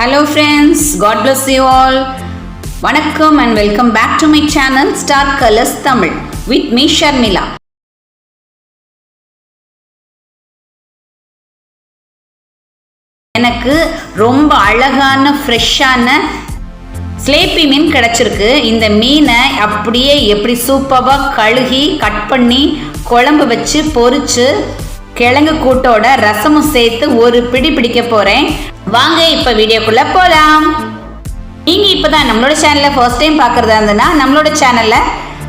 Hello friends God bless you all வணக்கம் and welcome back to my channel Star Colors Tamil with me Sharmila எனக்கு ரொம்ப அழகான ஃப்ரெஷ்ஷான ஸ்லேப்பி மீன் கிடச்சிருக்கு. இந்த மீனை அப்படியே எப்படி சூப்பராக கழுகி கட் பண்ணி குழம்பு வச்சு பொரிச்சு கிழங்கு கூட்டோட ரசமும் சேர்த்து ஒரு பிடி பிடிக்க போகிறேன் வாங்க இப்போ வீடியோக்குள்ளே போகலாம் நீங்கள் இப்போ தான் நம்மளோட சேனலை ஃபர்ஸ்ட் டைம் பார்க்குறதா இருந்ததுன்னா நம்மளோட சேனலை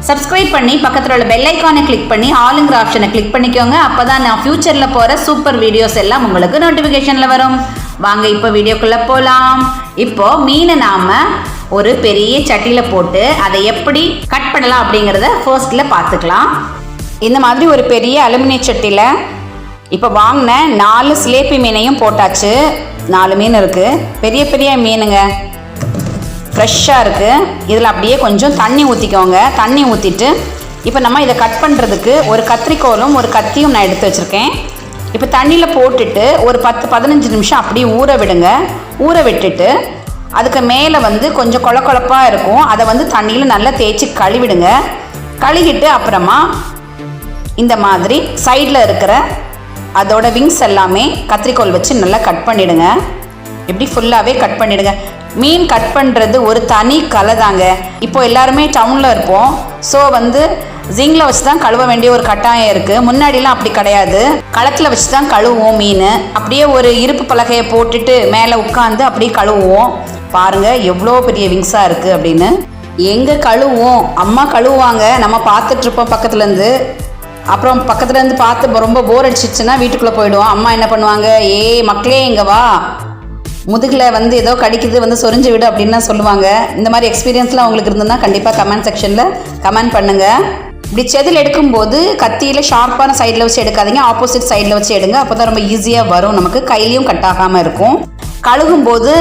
சப்ஸ்கிரைப் பண்ணி பக்கத்தில் உள்ள பெல் ஐக்கானை கிளிக் பண்ணி ஆளுங்கிற ஆப்ஷனை கிளிக் பண்ணிக்கோங்க. அப்போ தான் நான் ஃப்யூச்சரில் போகிற சூப்பர் வீடியோஸ் எல்லாம் உங்களுக்கு நோட்டிஃபிகேஷனில் வரும். வாங்க இப்போ வீடியோக்குள்ளே போகலாம் இப்போது மீனை நாம் ஒரு பெரிய சட்டியில் போட்டு அதை எப்படி கட் பண்ணலாம் அப்படிங்கிறத ஃபர்ஸ்ட்டில் பார்த்துக்கலாம். இந்த மாதிரி ஒரு பெரிய அலுமினிய சட்டியில் இப்போ வாங்கின நாலு சிலேப்பி மீனையும் போட்டாச்சு. நாலு மீன் இருக்குது பெரிய பெரிய மீனுங்க. ஃப்ரெஷ்ஷாக இருக்குது இதில் அப்படியே கொஞ்சம் தண்ணி ஊற்றிக்கோங்க தண்ணி ஊற்றிட்டு இப்போ நம்ம இதை கட் பண்ணுறதுக்கு ஒரு கத்திரிக்கோலும் ஒரு கத்தியும் நான் எடுத்து வச்சுருக்கேன். இப்போ தண்ணியில் போட்டுட்டு ஒரு பத்து பதினஞ்சு நிமிஷம் அப்படியே ஊற விடுங்க. ஊற விட்டுட்டு அதுக்கு மேலே வந்து கொஞ்சம் கொல இருக்கும். அதை வந்து தண்ணியில் நல்லா தேய்ச்சி கழுவிடுங்க. கழுவிட்டு அப்புறமா இந்த மாதிரி சைடில் இருக்கிற அதோட விங்ஸ் எல்லாமே கத்திரிக்கோல் வச்சு நல்லா கட் பண்ணிடுங்க. இப்படி ஃபுல்லாகவே கட் பண்ணிடுங்க. மீன் கட் பண்ணுறது ஒரு தனி கலை தாங்க இப்போ எல்லாருமே டவுனில் இருப்போம். ஸோ வந்து ஜிங்கில் வச்சு தான் கழுவ வேண்டிய ஒரு கட்டாயம் இருக்குது முன்னாடிலாம் அப்படி கிடையாது. களத்தில் வச்சு தான் கழுவுவோம் மீன். அப்படியே ஒரு இருப்பு பலகையை போட்டுட்டு மேலே உட்காந்து அப்படியே கழுவுவோம். பாருங்கள் எவ்வளோ பெரிய விங்ஸாக இருக்குது அப்படின்னு. எங்கே கழுவுவோம்? அம்மா கழுவுவாங்க. நம்ம பார்த்துட்ருப்போம் பக்கத்துலேருந்து அப்புறம் பக்கத்துலேருந்து பார்த்து ரொம்ப போர் அடிச்சிச்சுன்னா வீட்டுக்குள்ளே போயிடுவோம். அம்மா என்ன பண்ணுவாங்க? ஏய் மக்களே இங்கே வா. முதுகில் வந்து ஏதோ கடிக்குது வந்து சொரிஞ்சு விடு அப்படின்னு சொல்லுவாங்க. இந்த மாதிரி எக்ஸ்பீரியன்ஸ்லாம் உங்களுக்கு இருந்ததுன்னா கண்டிப்பாக கமெண்ட் செக்ஷனில் கமெண்ட் பண்ணுங்கள் இப்படி செதில் எடுக்கும்போது கத்தியில் ஷார்ப்பான சைடில் வச்சு எடுக்காதீங்க. ஆப்போசிட் சைடில் வச்சு எடுங்க. அப்போ தான் ரொம்ப ஈஸியாக வரும். நமக்கு கையிலையும் கட் ஆகாமல் இருக்கும். கழுகும்போது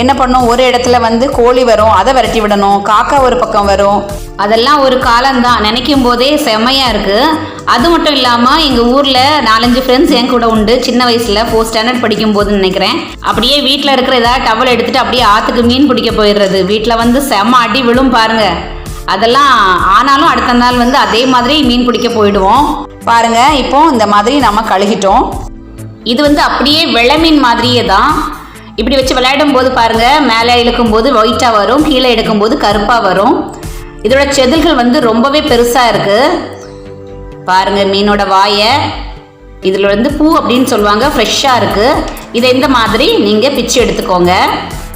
என்ன பண்ணும்? ஒரு இடத்துல வந்து கோழி வரும் அதை விரட்டி விடணும் காக்கா ஒரு பக்கம் வரும். அதெல்லாம் ஒரு காலம்தான். நினைக்கும் போதே செம்மையாக இருக்குது அது மட்டும் இல்லாமல் எங்கள் ஊரில் நாலஞ்சு ஃப்ரெண்ட்ஸ் என் கூட உண்டு. சின்ன வயசில் ஃபோர் ஸ்டாண்டர்ட் படிக்கும் போதுன்னு நினைக்கிறேன். அப்படியே வீட்டில் இருக்கிற ஏதாவது டவல் எடுத்துட்டு அப்படியே ஆற்றுக்கு மீன் பிடிக்க போயிடுறது. வீட்டில் வந்து செம்ம அடி விழும் பாருங்க. அதெல்லாம் ஆனாலும் அடுத்த நாள் வந்து அதே மாதிரி மீன் பிடிக்க போயிடுவோம். பாருங்க இப்போ இந்த மாதிரி நம்ம கழுகிட்டோம். இது வந்து அப்படியே வெள்ளை மீன் மாதிரியே தான். இப்படி வச்சு விளையாடும் போது பாருங்க மேலே இழுக்கும் போது ஒயிட்டாக வரும் கீழே எடுக்கும்போது கருப்பாக வரும். இதோட செதில்கள் வந்து ரொம்பவே பெருசாக இருக்குது பாருங்க மீனோட வாயை. இதில் வந்து பூ அப்படின்னு சொல்லுவாங்க ஃப்ரெஷ்ஷாக இருக்குது இதை இந்த மாதிரி நீங்கள் பிச்சு எடுத்துக்கோங்க.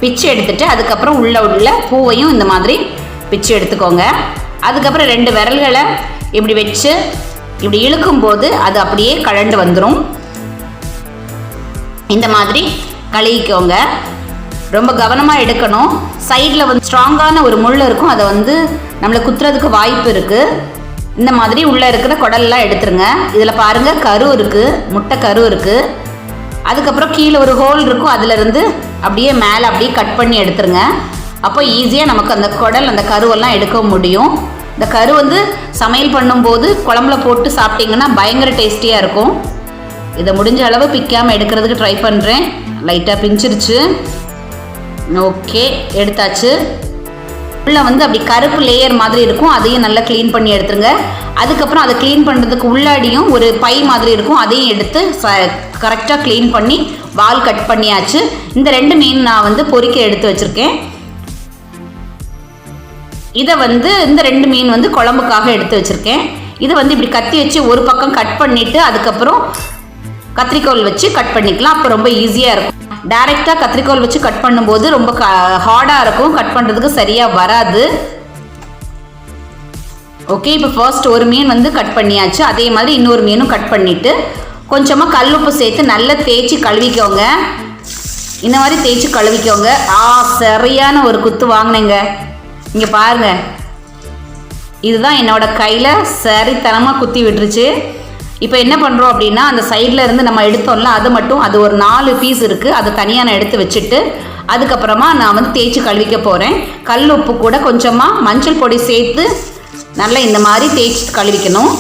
பிச்சு எடுத்துட்டு அதுக்கப்புறம் உள்ள உள்ள பூவையும் இந்த மாதிரி பிச்சு எடுத்துக்கோங்க. அதுக்கப்புறம் ரெண்டு விரல்களை இப்படி வச்சு இப்படி இழுக்கும் போது அது அப்படியே கழண்டு வந்துடும் இந்த மாதிரி கழுவிக்கோங்க ரொம்ப கவனமாக எடுக்கணும். சைடில் வந்து ஸ்ட்ராங்கான ஒரு முள் இருக்கும். அதை வந்து நம்மளை குத்துறதுக்கு வாய்ப்பு இருக்குது இந்த மாதிரி உள்ளே இருக்கிற குடல்லாம் எடுத்துருங்க. இதில் பாருங்கள் கரு இருக்குது முட்டை கரு இருக்குது அதுக்கப்புறம் கீழே ஒரு ஹோல் இருக்கும். அதுலேருந்து அப்படியே மேலே அப்படியே கட் பண்ணி எடுத்துருங்க. அப்போ ஈஸியாக நமக்கு அந்த குடல் அந்த கருவெல்லாம் எடுக்க முடியும். இந்த கரு வந்து சமையல் பண்ணும்போது குழம்புல போட்டு சாப்பிட்டிங்கன்னா பயங்கர டேஸ்டியாக இருக்கும். இதை முடிஞ்ச அளவு பிக்காமல் எடுக்கிறதுக்கு ட்ரை பண்ணுறேன் லைட்டாக பிஞ்சிருச்சு. ஓகே எடுத்தாச்சு. உள்ள வந்து அப்படி கருப்பு லேயர் மாதிரி இருக்கும். அதையும் நல்லா க்ளீன் பண்ணி எடுத்துருங்க. அதுக்கப்புறம் அதை க்ளீன் பண்ணுறதுக்கு உள்ளாடியும் ஒரு பை மாதிரி இருக்கும். அதையும் எடுத்து ச கரெக்டாக க்ளீன் பண்ணி வால் கட் பண்ணியாச்சு. இந்த ரெண்டு மீன் நான் வந்து பொரிக்க எடுத்து வச்சுருக்கேன். இதை வந்து இந்த ரெண்டு மீன் வந்து குழம்புக்காக எடுத்து வச்சுருக்கேன். இதை வந்து இப்படி கத்தி வச்சு ஒரு பக்கம் கட் பண்ணிவிட்டு அதுக்கப்புறம் கத்திரிக்கோல் வச்சு கட் பண்ணிக்கலாம். அப்போ ரொம்ப ஈஸியாக இருக்கும். டைரெக்டாக கத்திரிக்கோல் வச்சு கட் பண்ணும்போது ரொம்ப க ஹார்டாக இருக்கும். கட் பண்ணுறதுக்கு சரியாக வராது. ஓகே இப்போ ஃபர்ஸ்ட் ஒரு மீன் வந்து கட் பண்ணியாச்சு. அதே மாதிரி இன்னொரு மீனும் கட் பண்ணிவிட்டு கொஞ்சமாக கல் உப்பு சேர்த்து நல்லா தேய்ச்சி கழுவிக்கோங்க. இந்த மாதிரி தேய்ச்சி கழுவிக்கோங்க. ஆ சரியான ஒரு குத்து வாங்கினேங்க. இங்கே பாருங்க. இதுதான் என்னோட கையில் சரித்தனமாக குத்தி விட்டுருச்சு. இப்போ என்ன பண்ணுறோம் அப்படின்னா அந்த சைடில் இருந்து நம்ம எடுத்தோம்ல அது மட்டும் அது ஒரு நாலு பீஸ் இருக்குது அதை தனியாக நான் எடுத்து வச்சுட்டு அதுக்கப்புறமா நான் வந்து தேய்ச்சி கழுவிக்க போகிறேன் கல் உப்பு கூட கொஞ்சமாக மஞ்சள் பொடி சேர்த்து நல்லா இந்த மாதிரி தேய்ச்சி கழுவிக்கணும்.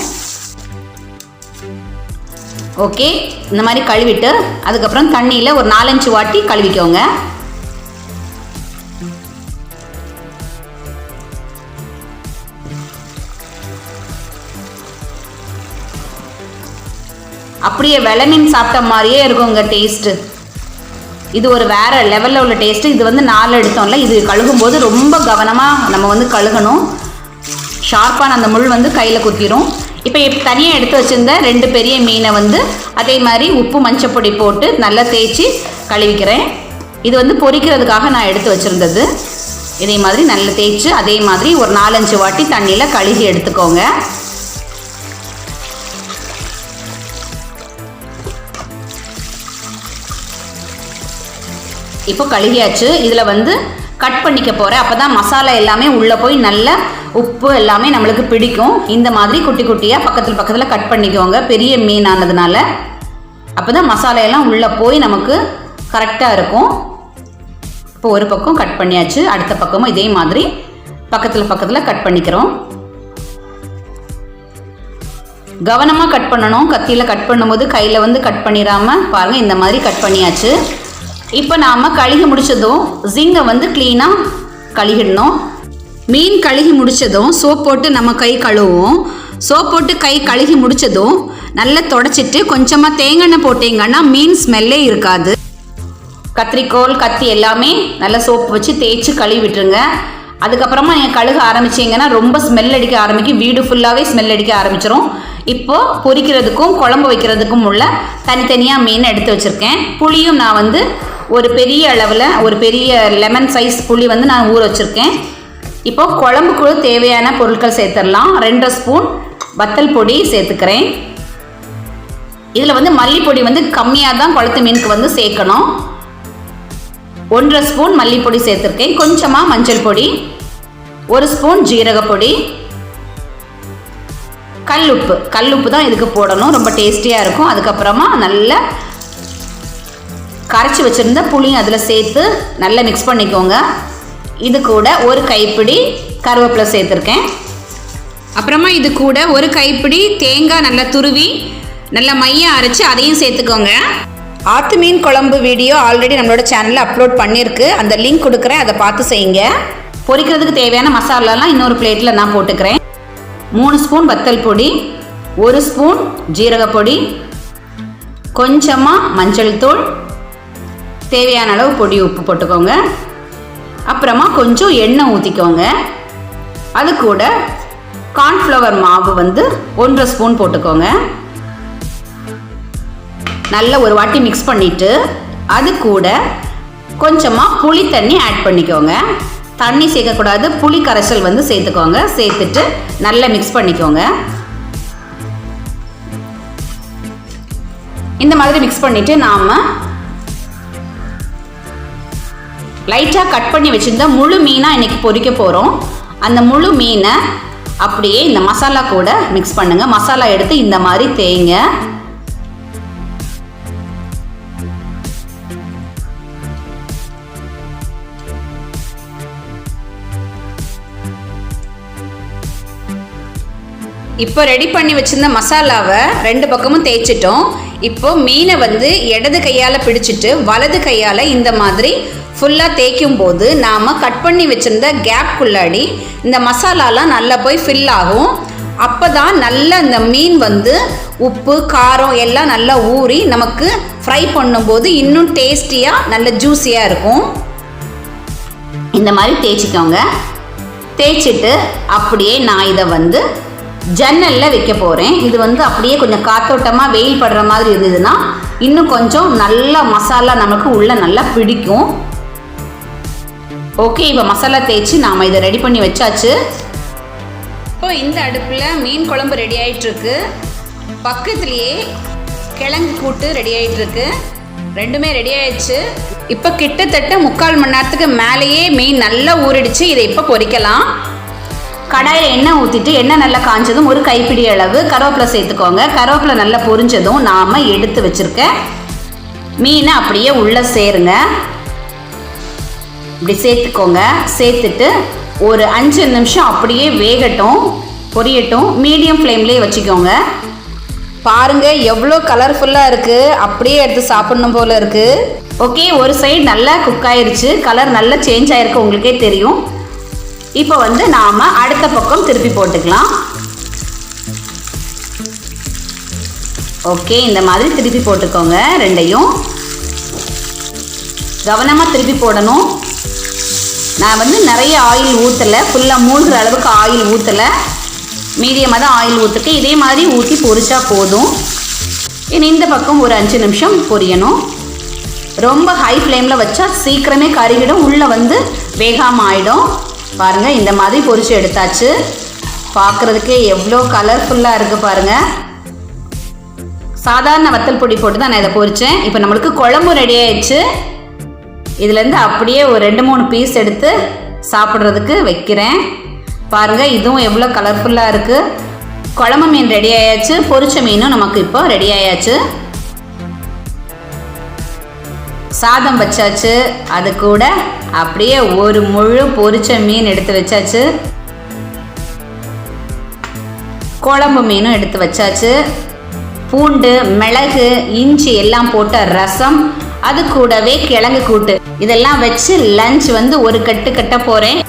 ஓகே இந்த மாதிரி கழுவிட்டு அதுக்கப்புறம் தண்ணியில் ஒரு நாலஞ்சு வாட்டி கழுவிக்கோங்க. அப்படியே வெலை மீன் சாப்பிட்ட மாதிரியே இருக்குங்க டேஸ்ட்டு இது ஒரு வேற லெவலில் உள்ள டேஸ்ட்டு இது வந்து நாலு எடுத்தோம்ல இது கழுகும்போது ரொம்ப கவனமாக நம்ம வந்து கழுகணும். ஷார்ப்பான அந்த முள் வந்து கையில் குத்திரும். இப்போ தனியாக எடுத்து வச்சுருந்த ரெண்டு பெரிய மீனை வந்து அதே மாதிரி உப்பு மஞ்சப்பொடி போட்டு நல்லா தேய்ச்சி கழுவிக்கிறேன். இது வந்து பொரிக்கிறதுக்காக நான் எடுத்து வச்சுருந்தது. இதே மாதிரி நல்லா தேய்ச்சி அதே மாதிரி ஒரு நாலஞ்சு வாட்டி தண்ணியில் கழுகி எடுத்துக்கோங்க. இப்போ கழுகியாச்சு. இதில் வந்து கட் பண்ணிக்க போகிறேன் அப்போ தான் மசாலா எல்லாமே உள்ளே போய் நல்ல உப்பு எல்லாமே நம்மளுக்கு பிடிக்கும். இந்த மாதிரி குட்டி குட்டியாக பக்கத்தில் பக்கத்தில் கட் பண்ணிக்கோங்க. பெரிய மீன் ஆனதுனால. அப்போ தான் மசாலா எல்லாம் உள்ளே போய் நமக்கு கரெக்டாக இருக்கும். இப்போ ஒரு பக்கம் கட் பண்ணியாச்சு. அடுத்த பக்கமும் இதே மாதிரி பக்கத்தில் பக்கத்தில் கட் பண்ணிக்கிறோம். கவனமாக கட் பண்ணணும். கத்தியில் கட் பண்ணும்போது கையில் வந்து கட் பண்ணிடாமல் பாருங்கள் இந்த மாதிரி கட் பண்ணியாச்சு. இப்போ நாம் கழுகி முடிச்சதும் ஜிங்கை வந்து க்ளீனாக கழுகிடணும். மீன் கழுகி முடிச்சதும் சோப் போட்டு நம்ம கை கழுவுவோம். சோப் போட்டு கை கழுகி முடிச்சதும் நல்லா தொடச்சிட்டு கொஞ்சமாக தேங்காய் போட்டீங்கன்னா மீன் ஸ்மெல்லே இருக்காது. கத்திரிக்கோல் கத்தி எல்லாமே நல்லா சோப்பு வச்சு தேய்ச்சி கழுவி விட்டுருங்க அதுக்கப்புறமா நீங்கள் கழுக ஆரம்பிச்சீங்கன்னா ரொம்ப ஸ்மெல் அடிக்க ஆரம்பிக்கும். வீடு ஃபுல்லாகவே ஸ்மெல் அடிக்க ஆரம்பிச்சிரும். இப்போது பொரிக்கிறதுக்கும் குழம்பு வைக்கிறதுக்கும் உள்ள தனித்தனியாக மீன் எடுத்து வச்சுருக்கேன். புளியும் நான் வந்து ஒரு பெரிய அளவில் ஒரு பெரிய லெமன் சைஸ் புளி வந்து நான் ஊற வச்சுருக்கேன். இப்போ குழம்புக்கு தேவையான பொருட்கள் சேர்த்துடலாம். ரெண்டு ஸ்பூன் வத்தல் பொடி சேர்த்துக்கிறேன். இதில் வந்து மல்லிப்பொடி வந்து கம்மியாக தான் குளத்து மீனுக்கு வந்து சேர்க்கணும். ஒன்றரை ஸ்பூன் மல்லிப்பொடி சேர்த்துருக்கேன். கொஞ்சமாக மஞ்சள் பொடி ஒரு ஸ்பூன் ஜீரகப்பொடி கல் உப்பு. கல் உப்பு தான் இதுக்கு போடணும். ரொம்ப டேஸ்டியாக இருக்கும். அதுக்கப்புறமா நல்ல கரைச்சி வச்சுருந்த புளியும் அதில் சேர்த்து நல்லா மிக்ஸ் பண்ணிக்கோங்க. இது கூட ஒரு கைப்பிடி கருவேப்பிலை சேர்த்துருக்கேன். அப்புறமா இது கூட ஒரு கைப்பிடி தேங்காய் நல்லா துருவி நல்லா மையம் அரைச்சி அதையும் சேர்த்துக்கோங்க. ஆத்து மீன் குழம்பு வீடியோ ஆல்ரெடி நம்மளோட சேனலில் அப்லோட் பண்ணியிருக்கு அந்த லிங்க் கொடுக்குறேன் அதை பார்த்து செய்யுங்க. பொரிக்கிறதுக்கு தேவையான மசாலாலாம் இன்னொரு பிளேட்டில் நான் போட்டுக்கிறேன். மூணு ஸ்பூன் வத்தல் பொடி ஒரு ஸ்பூன் ஜீரகப்பொடி கொஞ்சமாக மஞ்சள் தூள் தேவையான அளவு பொடி உப்பு போட்டுக்கோங்க. அப்புறமா கொஞ்சம் எண்ணெய் ஊற்றிக்கோங்க அது கூட கார்ன்ஃப்ளவர் மாவு வந்து ஒன்றரை ஸ்பூன் போட்டுக்கோங்க. நல்ல ஒரு வாட்டி மிக்ஸ் பண்ணிவிட்டு அது கூட கொஞ்சமாக புளி தண்ணி ஆட் பண்ணிக்கோங்க. தண்ணி சேர்க்கக்கூடாது புளி கரைசல் வந்து சேர்த்துக்கோங்க. சேர்த்துட்டு நல்லா மிக்ஸ் பண்ணிக்கோங்க. இந்த மாதிரி மிக்ஸ் பண்ணிவிட்டு நாம் லைட்டாக கட் பண்ணி வச்சுருந்த முழு மீனாக இன்றைக்கி பொறிக்க போகிறோம் அந்த முழு மீனை அப்படியே இந்த மசாலா கூட மிக்ஸ் பண்ணுங்கள் மசாலா எடுத்து இந்த மாதிரி தேய்ங்க. இப்போ ரெடி பண்ணி வச்சிருந்த மசாலாவை ரெண்டு பக்கமும் தேய்ச்சிட்டோம். இப்போ மீனை வந்து இடது கையால் பிடிச்சிட்டு வலது கையால் இந்த மாதிரி ஃபுல்லாக தேய்க்கும் போது நாம் கட் பண்ணி வச்சுருந்த கேப்குள்ளாடி இந்த மசாலாலாம் நல்லா போய் ஃபில் ஆகும். அப்போ தான் நல்ல இந்த மீன் வந்து உப்பு காரம் எல்லாம் நல்லா ஊறி நமக்கு ஃப்ரை பண்ணும்போது இன்னும் டேஸ்டியாக நல்ல ஜூஸியாக இருக்கும். இந்த மாதிரி தேய்ச்சிக்கோங்க. தேய்ச்சிட்டு அப்படியே நான் இதை வந்து ஜன்னலில் வைக்க போகிறேன் இது வந்து அப்படியே கொஞ்சம் காத்தோட்டமாக வெயில் படுற மாதிரி இருந்ததுன்னா இன்னும் கொஞ்சம் நல்லா மசாலா நமக்கு உள்ளே நல்லா பிடிக்கும். ஓகே இப்போ மசாலா தேய்ச்சி நாம் இதை ரெடி பண்ணி வச்சாச்சு. இப்போ இந்த அடுப்பில் மீன் குழம்பு ரெடி ஆகிட்டுருக்கு பக்கத்துலேயே கிழங்கு கூட்டு ரெடி ஆகிட்டுருக்கு ரெண்டுமே ரெடி ஆயிடுச்சு. இப்போ கிட்டத்தட்ட முக்கால் மணி நேரத்துக்கு மேலேயே மீன் நல்லா ஊறிடுச்சு. இதை இப்போ பொரிக்கலாம் கடாயில் எண்ணெய் ஊற்றிட்டு எண்ணெய் நல்லா காஞ்சதும் ஒரு கைப்பிடி அளவு கருவேப்பிலை சேர்த்துக்கோங்க. கருவேப்பிலை நல்லா பொரிஞ்சதும் நாம் எடுத்து வச்சுருக்க மீனை அப்படியே உள்ளே சேருங்க. இப்படி சேர்த்துக்கோங்க. சேர்த்துட்டு ஒரு அஞ்சு நிமிஷம் அப்படியே வேகட்டும் பொரியட்டும். மீடியம் ஃப்ளேம்லேயே வச்சுக்கோங்க. பாருங்க எவ்வளோ கலர்ஃபுல்லாக இருக்குது அப்படியே எடுத்து சாப்பிடணும் போல இருக்குது ஓகே ஒரு சைடு நல்லா குக் ஆயிருச்சு. கலர் நல்லா சேஞ்ச் ஆயிருக்கு உங்களுக்கே தெரியும். இப்போ வந்து நாம் அடுத்த பக்கம் திருப்பி போட்டுக்கலாம். ஓகே இந்த மாதிரி திருப்பி போட்டுக்கோங்க ரெண்டையும். கவனமாக திருப்பி போடணும். நான் வந்து நிறைய ஆயில் ஊற்றலை ஃபுல்லாக மூழ்கிற அளவுக்கு ஆயில் ஊற்றலை மீடியமாக தான் ஆயில் ஊற்றிருக்கேன் இதே மாதிரி ஊற்றி பொரிச்சா போதும். இனி இந்த பக்கம் ஒரு அஞ்சு நிமிஷம் பொரியணும். ரொம்ப ஹை ஃப்ளேமில் வச்சா சீக்கிரமே கருகிடும். உள்ளே வந்து வேகாமல் ஆகிடும் பாருங்கள் இந்த மாதிரி பொரிச்சு எடுத்தாச்சு. பார்க்குறதுக்கே எவ்வளோ கலர்ஃபுல்லாக இருக்குது பாருங்கள் சாதாரண வத்தல் பொடி போட்டு தான் நான் இதை பொரித்தேன் இப்போ நம்மளுக்கு குழம்பு ரெடி ஆயிடுச்சு. இதுலேருந்து அப்படியே ஒரு ரெண்டு மூணு பீஸ் எடுத்து சாப்பிட்றதுக்கு வைக்கிறேன். பாருங்கள் இதுவும் எவ்வளோ கலர்ஃபுல்லாக இருக்குது குழம்பு மீன் ரெடி ஆயாச்சு பொரிச்ச மீனும் நமக்கு இப்போ ரெடி ஆயாச்சு. சாதம் வச்சாச்சு அது கூட அப்படியே ஒரு முழு பொரிச்ச மீன் எடுத்து வச்சாச்சு. குழம்பு மீனும் எடுத்து வச்சாச்சு. பூண்டு மிளகு இஞ்சி எல்லாம் போட்ட ரசம் அது கூடவே கிழங்கு கூட்டு. இதெல்லாம் வச்சு லஞ்ச் வந்து ஒரு கட்டு கட்ட போகிறேன்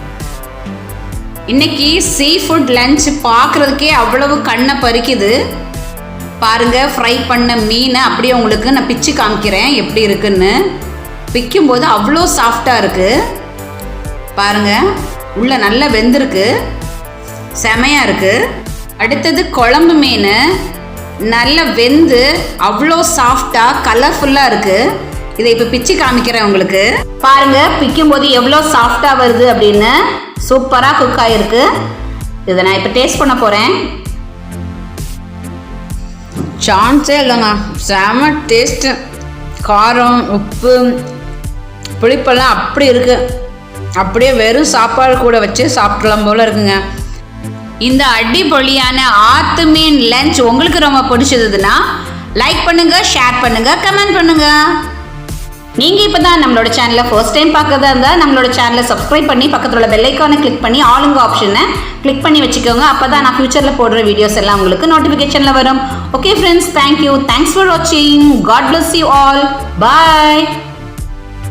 இன்னைக்கு சீ ஃபுட் லஞ்ச் பார்க்குறதுக்கே அவ்வளவு கண்ணை பறிக்குது. பாருங்க ஃப்ரை பண்ண மீனை அப்படியே உங்களுக்கு நான் பிச்சு காமிக்கிறேன் எப்படி இருக்குன்னு. பிக்கும்போது அவ்வளோ சாஃப்டாக இருக்குது பாருங்க உள்ள நல்லா வெந்திருக்கு. செமையாக இருக்குது அடுத்தது குழம்பு மீன். நல்லா வெந்து அவ்வளோ சாஃப்டாக கலர்ஃபுல்லாக இருக்குது இதை இப்போ பிச்சு காமிக்கிறேன் உங்களுக்கு. பாருங்க பிக்கும்போது எவ்வளோ சாஃப்டாக வருது அப்படின்னு. சூப்பராக குக் ஆகிருக்கு இதை நான் இப்போ டேஸ்ட் பண்ண போகிறேன் சான்ஸே இல்லைங்க. செம டேஸ்ட்டு காரம் உப்பு புளிப்பெல்லாம் அப்படி இருக்கு. அப்படியே வெறும் சாப்பாடு கூட வச்சு சாப்பிடலாம் போல இருக்குங்க. இந்த அடிப்பொலியான ஆத்து மீன் லஞ்ச் உங்களுக்கு ரொம்ப பிடிச்சதுன்னா லைக் பண்ணுங்க ஷேர் பண்ணுங்க கமெண்ட் நீங்கள் நீங்க இப்பதான் நம்மளோட சேனலை ஃபர்ஸ்ட் டைம் பார்க்கறதா இருந்தா நம்மளோட சேனலை சப்ஸ்கிரைப் பண்ணி பக்கத்துல உள்ள பெல் ஐக்கானை கிளிக் பண்ணி ஆளுங்க ஆப்ஷனை கிளிக் பண்ணி வச்சுக்கோங்க. அப்பதான் நான் ஃபியூச்சர்ல போடுற வீடியோஸ் எல்லாம் உங்களுக்கு நோட்டிஃபிகேஷனில் வரும். Okay friends thank you thanks for வாட்சிங் God bless you all bye